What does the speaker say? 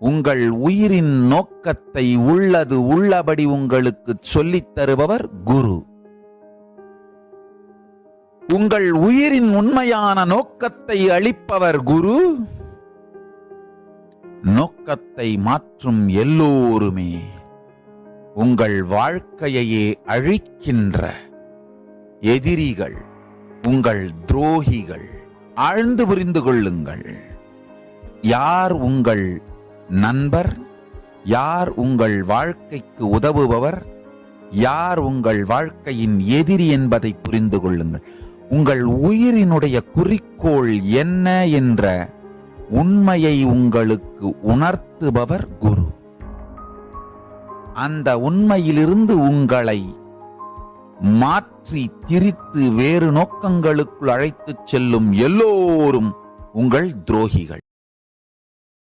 உங்கள் உயிரின் நோக்கத்தை உள்ளது உள்ளபடி உங்களுக்கு சொல்லித் தருபவர் குரு. உங்கள் உயிரின் உண்மையான நோக்கத்தை அளிப்பவர் குரு. நோக்கத்தை மாற்றும் எல்லோருமே உங்கள் வாழ்க்கையையே அழிக்கின்ற எதிரிகள் உங்கள் துரோகிகள் ஆழ்ந்து புரிந்து கொள்ளுங்கள். யார் உங்கள் நண்பர் யார் உங்கள் வாழ்க்கைக்கு உதவுபவர் யார் உங்கள் வாழ்க்கையின் எதிரி என்பதை புரிந்து கொள்ளுங்கள். உங்கள் உயிரினுடைய குறிக்கோள் என்ன என்ற உண்மையை உங்களுக்கு உணர்த்துபவர் குரு. அந்த உண்மையிலிருந்து உங்களை மாற்றி திரித்து வேறு நோக்கங்களுக்குள் அழைத்துச் செல்லும் எல்லோரும் உங்கள் துரோகிகள்.